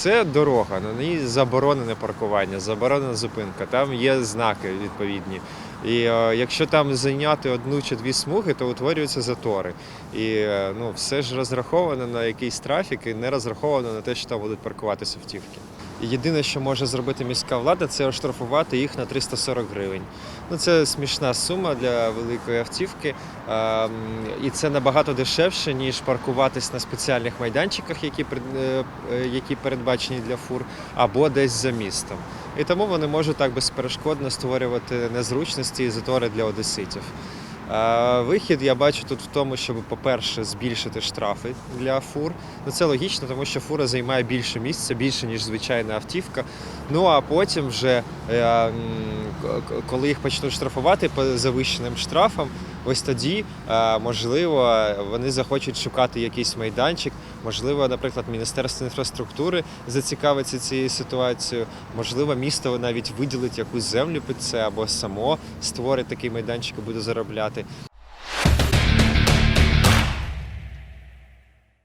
Це дорога, на ній заборонене паркування, заборонена зупинка. Там є знаки відповідні. І е, якщо там зайняти одну чи дві смуги, то утворюються затори. І е, ну, все ж розраховано на якийсь трафік і не розраховано на те, що там будуть паркуватися автівки. Єдине, що може зробити міська влада, це оштрафувати їх на 340 гривень. Ну це смішна сума для великої автівки, ем, і це набагато дешевше, ніж паркуватись на спеціальних майданчиках, які е, які передбачені для фур, або десь за містом. І тому вони можуть так безперешкодно створювати незручності і затори для одеситів. Вихід я бачу тут в тому, щоб, по-перше, збільшити штрафи для фур. Ну це логічно, тому що фура займає більше місця, більше ніж звичайна автівка. Ну а потім, вже е, коли їх почнуть штрафувати по завищеним штрафам, ось тоді е, можливо вони захочуть шукати якийсь майданчик. Можливо, наприклад, Міністерство інфраструктури зацікавиться цією ситуацією. Можливо, місто навіть виділить якусь землю під це або само створить такий майданчик і буде заробляти.